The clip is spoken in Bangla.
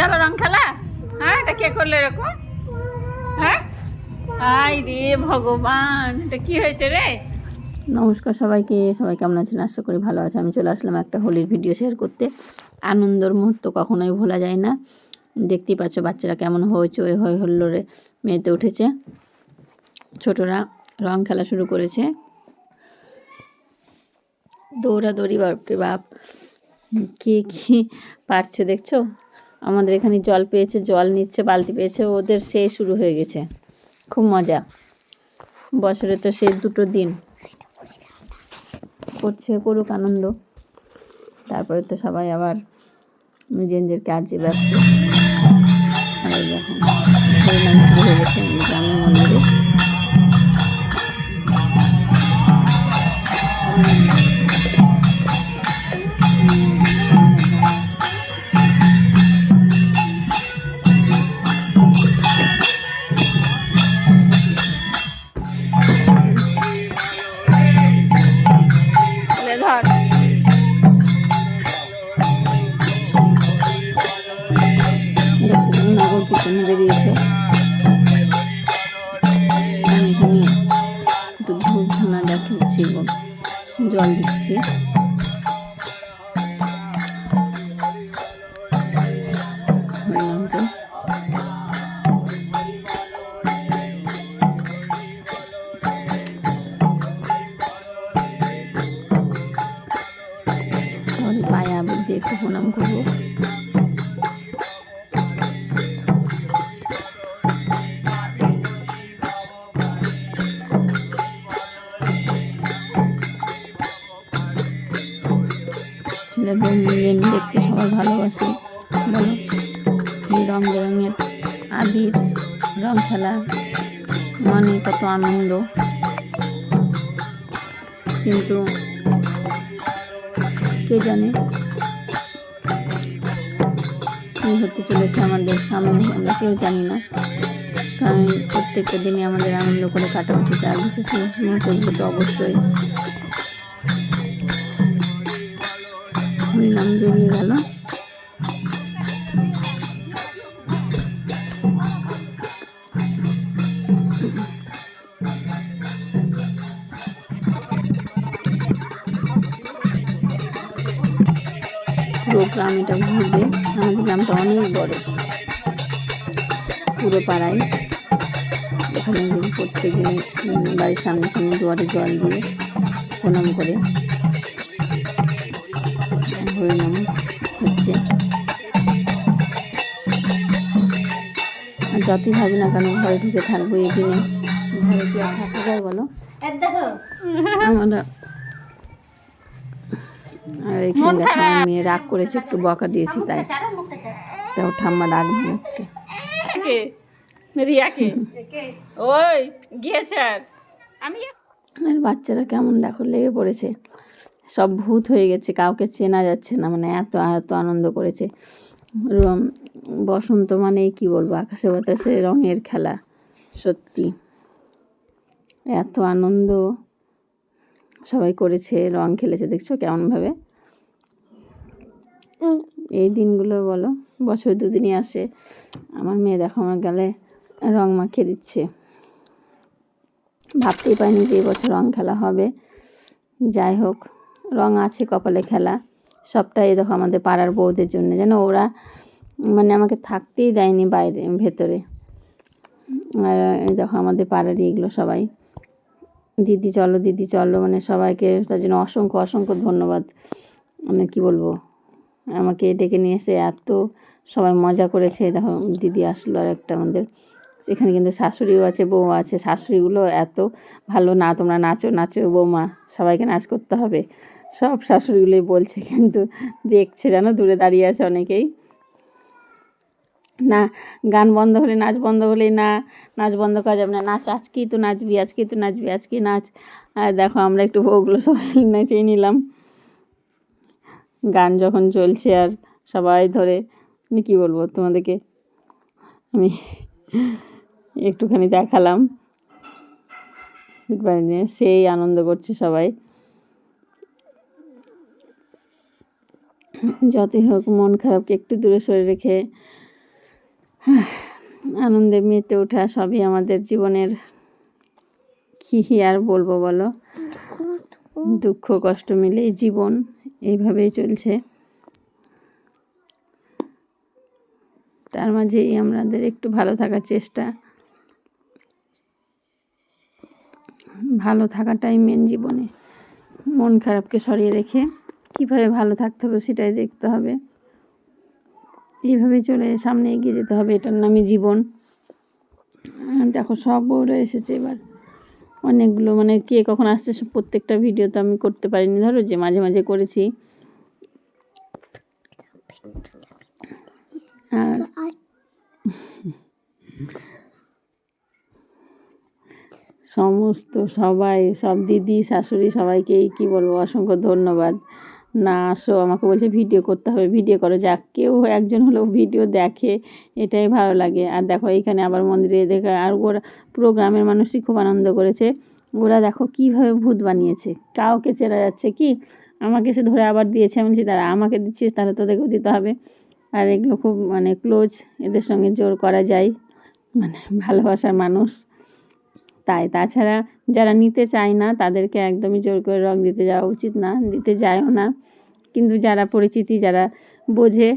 গেল রং খেলা? হ্যাঁ এটা কে করল এরকম? হ্যাঁ? রে ভগবান, এটা হয়েছে রে? নমস্কার সবাইকে, সবাই কেমন আছেন? আশা করি ভালো আছে। আমি চলে আসলাম একটা হোলির ভিডিও শেয়ার করতে। আনন্দর মুহূর্ত কখনোই ভোলা যায় না। দেখতেই পাচ্ছ বাচ্চারা কেমন হইচই হই হল্লোরে মেয়েতে উঠেছে। ছোটরা রং খেলা শুরু করেছে। দৌড়াদৌড়ি, বাপরে বাপ। কে কি পারছে দেখছ? আমাদের এখানে জল পেয়েছে, জল নিচ্ছে, বালতি পেয়েছে, ওদের সে শুরু হয়ে গেছে। খুব মজা। বছরে তো সে দুটো দিন করছে, করুক আনন্দ। তারপরে তো সবাই আবার নিজের নিজের কাজে ব্যস্ত। গ্রামের মন্দিরে। বেরিয়েছে এখানে ধূপ ধুনা দেখাচ্ছি। জল দিচ্ছি। পায়ে আবির দিয়ে একটু প্রণাম করব। ছেলেদের মেয়েদের দেখতে সবাই ভালোবাসে। বলো রং বেরঙের আবির, রং খেলা মানে কত আনন্দ। কিন্তু কে জানে? কী হতে চলেছে আমাদের সামনে, আমরা কেউ জানি না। কারণ প্রত্যেকটা দিনই আমাদের আনন্দ করে কাটা উচিত আর বিশেষ করে তো অবশ্যই। হরিনাম বেরিয়ে গেল। পুরো গ্রাম এটা ঘুরবে। আমাদের গ্রামটা অনেক বড়। পুরো পাড়ায় এখানে যদি প্রত্যেক দিন বাড়ির সামনে সামনে দুয়ারে জল দিয়ে প্রণাম করে। হরিনাম হচ্ছে। আর যতই ভাবি না কেন ঘরে ঢুকে থাকব এই দিনে। ঘরে কি আর থাকা যায় বলো? আমরা আর এখানে দেখো আমার মেয়ে রাগ করেছে একটু বকা দিয়েছি তাই। তাও ঠাম্মা রাগ রিয়াকে? ওই গিয়েছে। আর আমি আর বাচ্চারা কেমন দেখো লেগে পড়েছে। সব ভূত হয়ে গেছে, কাউকে চেনা যাচ্ছে না মানে এত এত আনন্দ করেছে। বসন্ত মানে কি বলব, আকাশে বাতাসে রঙের খেলা, সত্যি। এত আনন্দ সবাই করেছে, রং খেলেছে, দেখছ কেমনভাবে? এই দিনগুলো বলো, বছর দুদিনই আসে। আমার মেয়ে দেখো আমার গালে রং মাখিয়ে দিচ্ছে। ভাবতেই পারিনি যে এবছর রং খেলা হবে। যাই হোক। রং আছে কপালে খেলা। সবটাই দেখো আমাদের পাড়ার বউদের জন্য। যেন ওরা মানে আমাকে থাকতেই দেয়নি বাইরে, ভেতরে। আর দেখো আমাদের পাড়ারই এগুলো সবাই। দিদি চলো দিদি চলো মানে সবাইকে তার জন্য অসংখ্য অসংখ্য ধন্যবাদ। মানে কি বলব? আমাকে ডেকে নিয়ে এসে এত সবাই মজা করেছে। দেখো দিদি আসলো আর একটা আমাদের। সেখানে কিন্তু শাশুড়িও আছে বউ আছে। শাশুড়িগুলো এত ভালো না, তোমরা নাচো নাচো বৌমা। সবাইকে নাচ করতে হবে। সব শাশুড়িগুলোই বলছে, কিন্তু দেখছে জানো, দূরে দাঁড়িয়ে আছে অনেকেই। না, গান বন্ধ হলে নাচ বন্ধ হলে না, নাচ বন্ধ করা যাবে না। নাচ, আজকেই তো নাচবি, আজকেই তো নাচবি আজকে নাচ। আর দেখো, আমরা একটু বউগুলো সবাই নেচেই নিলাম। গান যখন চলছে আর সবাই ধরে কী বলব তোমাদেরকে? আমি একটুখানি দেখালাম। সেই আনন্দ করছে সবাই। যতই হোক, মন খারাপকে একটু দূরে সরে রেখে, আনন্দে মেতে ওঠা সবই আমাদের জীবনের কী আর বলব বলো? দুঃখ, কষ্ট মিলেই জীবন এইভাবেই চলছে। তার মাঝেই আমাদের একটু ভালো থাকার চেষ্টা। ভালো থাকাটাই মেন জীবনে। মন খারাপকে সরিয়ে রেখে কীভাবে ভালো থাকতে হবে সেটাই দেখতে হবে। এইভাবে চলে সামনে এগিয়ে যেতে হবে, এটার নামই জীবন। দেখো সব বউরা এসেছে এবার। অনেকগুলো মানে কে কখন আসছে প্রত্যেকটা ভিডিও তো আমি করতে পারিনি। ধরো যে মাঝে মাঝে করেছি। আর সমস্ত সবাই, সব দিদি, শাশুড়ি সবাইকেই কি বলব, অসংখ্য ধন্যবাদ। না, আসো, আমাকে বলছে ভিডিও করতে হবে, ভিডিও করো, যাক, কেউ একজন হলেও ভিডিও দেখে এটাই ভালো লাগে। আর দেখো এইখানে আবার মন্দিরে দেখে আর ওরা পুরো গ্রামের মানুষই খুব আনন্দ করেছে। ওরা দেখো কীভাবে ভূত বানিয়েছে, কাউকে চেরা যাচ্ছে কি? আমাকে সে ধরে আবার দিয়েছে, আমি বলছি তারা আমাকে দিচ্ছিস, তাহলে তোদেরকেও দিতে হবে। আর এগুলো খুব মানে ক্লোজ এদের সঙ্গে জোর করা যায়। মানে ভালোবাসার মানুষ। তাই। তাছাড়া যারা নিতে চায় না, তাদেরকে একদমই জোর করে রং দিতে যাওয়া উচিত না, দিতে যায়ও না। কিন্তু যারা পরিচিতি, যারা বোঝে